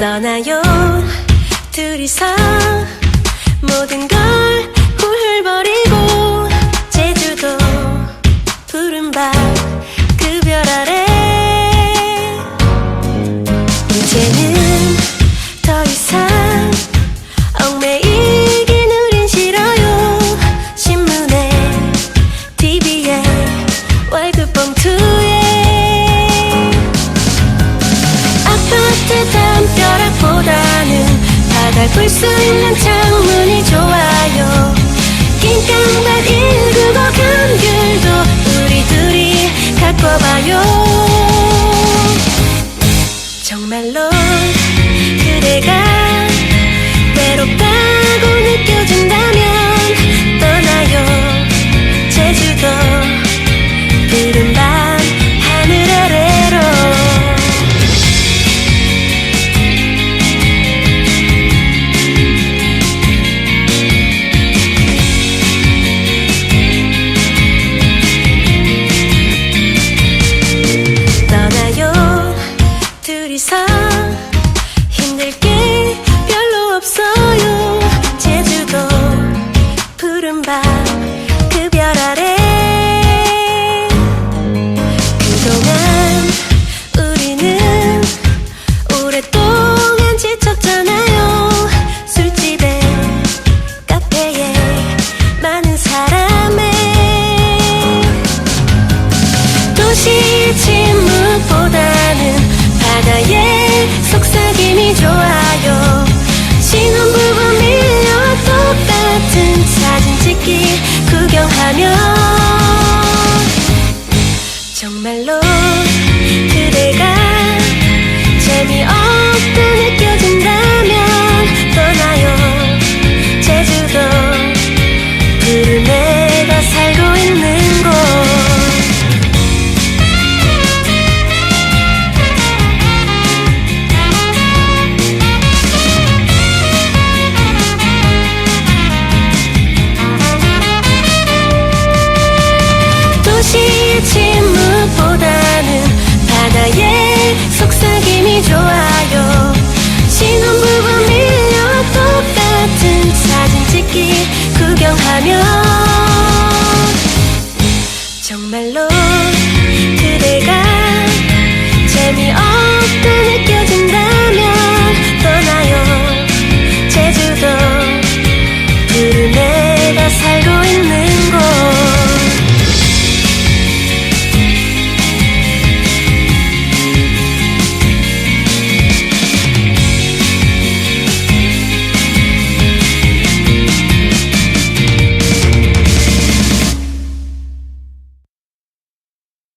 떠나요. 둘이서 모든 걸 잘 볼 수 있는 창문이 좋아요. 긴깡반 199 감귤도 우리 둘이 갖고 봐요. 정말로 그대가 외롭다고 느껴진다면 찍기 구경하면 정말로 정말로 그대가